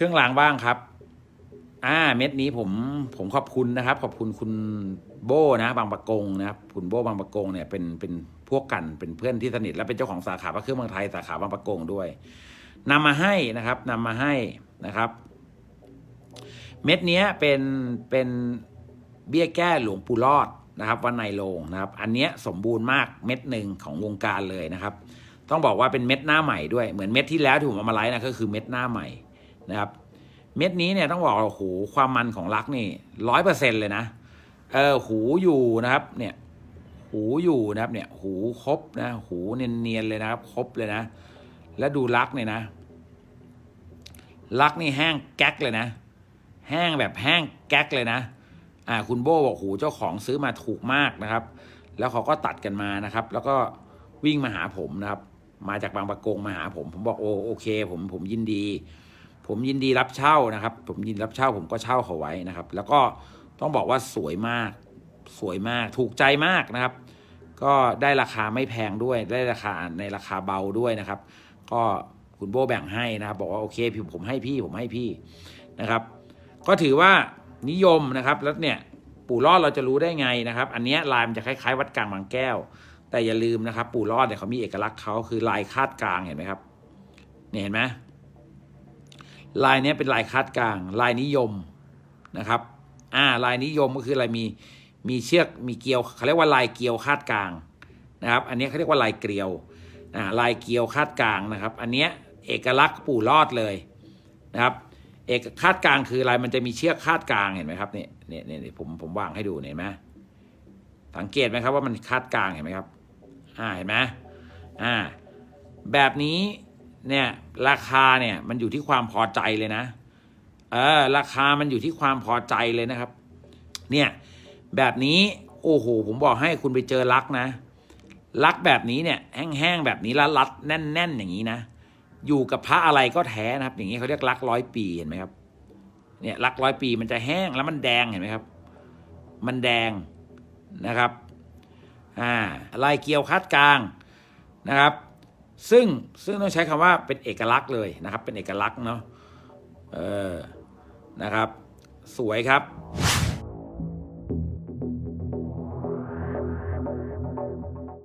เครื่องรางบ้างครับ อ่า เม็ดนี้ผมผมขอบคุณนะครับ ขอบคุณคุณโบนะ บางประกงนะครับคุณโบบางประกงเนี่ยเป็นเป็นพวกกันเป็นเพื่อนที่สนิทและเป็นเจ้าของสาขาพระเครื่องเมืองไทยสาขาบางประกงด้วยนำมาให้นะครับนำมาให้นะครับ เม็ดนี้เป็นเป็นเบี้ยแก้หลวงปู่รอดนะครับวันในโลงนะครับ อันเนี้ยสมบูรณ์มากเม็ดหนึ่งของวงการเลยนะครับ ต้องบอกว่าเป็นเม็ดหน้าใหม่ด้วยเหมือนเม็ดที่แล้วที่ผมเอามาไลฟ์นะก็คือเม็ดหน้าใหม่ นะครับ เม็ดนี้เนี่ยต้องบอกว่าโอ้โหความมันของลักนี่ร้อยเปอร์เซ็นเลยนะเออหูอยู่นะครับ เนี่ย หูอยู่นะครับเนี่ย หูครบนะ หูเนียนๆเลยนะครับครบเลยนะ แล้วดูลักเนี่ยนะลักนี่แห้งแก๊กเลยนะ แห้งแบบแห้งแก๊กเลยนะ อ่าคุณโบบอกโหเจ้าของซื้อมาถูกมากนะครับ แล้วเขาก็ตัดกันมานะครับ แล้วก็วิ่งมาหาผมนะครับ มาจากบางประกงมาหาผม ผมบอกโอโอเค ผมผมยินดี ผมยินดีรับเช่านะครับ ผมยินดีรับเช่าผมก็เช่าเขาไว้นะครับ แล้วก็ต้องบอกว่าสวยมาก สวยมาก ถูกใจมากนะครับ ก็ได้ราคาไม่แพงด้วย ได้ราคาในราคาเบาด้วยนะครับ ก็คุณโบแบ่งให้นะครับ บอกว่าโอเคพี่ผมให้พี่ผมให้พี่นะครับ ก็ถือว่านิยมนะครับ แล้วเนี่ยปู่รอดเราจะรู้ได้ไงนะครับ อันนี้ลายมันจะคล้ายๆ วัดกลางบางแก้ว แต่อย่าลืมนะครับ ปู่รอดเนี่ยเขามีเอกลักษณ์เขาคือลายคาดกลางเห็นไหมครับเนี่ยเห็นไหม ลายนี้เป็นลายคาดกลาง ลายนิยมนะครับ อ่า ลายนิยมก็คืออะไรมีมีเชือกมีเกลียวเขาเรียกว่าลายเกลียวคาดกลางนะครับ อันนี้เขาเรียกว่าลายเกลียวอ่าลายเกลียวคาดกลางนะครับ อันเนี้ยเอกลักษณ์ปู่รอดเลยนะครับ เอกคาดกลางคืออะไรมันจะมีเชือกคาดกลางเห็นไหมครับเนี่ยเนี่ยเนี่ยผมผมวางให้ดูเห็นไหมสังเกตไหมครับว่ามันคาดกลางเห็นไหมครับ อ่าเห็นไหมอ่า แบบนี้ เนี่ย ราคาเนี่ย มันอยู่ที่ความพอใจเลยนะเออราคามันอยู่ที่ความพอใจเลยนะครับ เนี่ย แบบนี้โอ้โหผมบอกให้คุณไปเจอลักนะลักแบบนี้เนี่ย แห้งๆแบบนี้แล้วรัดแน่น ๆ อย่างนี้นะอยู่กับพระอะไรก็แท้นะครับ อย่างนี้เขาเรียกลักร้อยปีเห็นไหมครับ เนี่ยลักร้อยปีมันจะแห้งแล้วมันแดงเห็นไหมครับ มันแดงนะครับ อ่าลายเกลียวคัดกลางนะครับ ซึ่งซึ่งต้องใช้คำว่าเป็นเอกลักษณ์เลยนะครับ เป็นเอกลักษณ์เนาะเออนะครับ สวยครับ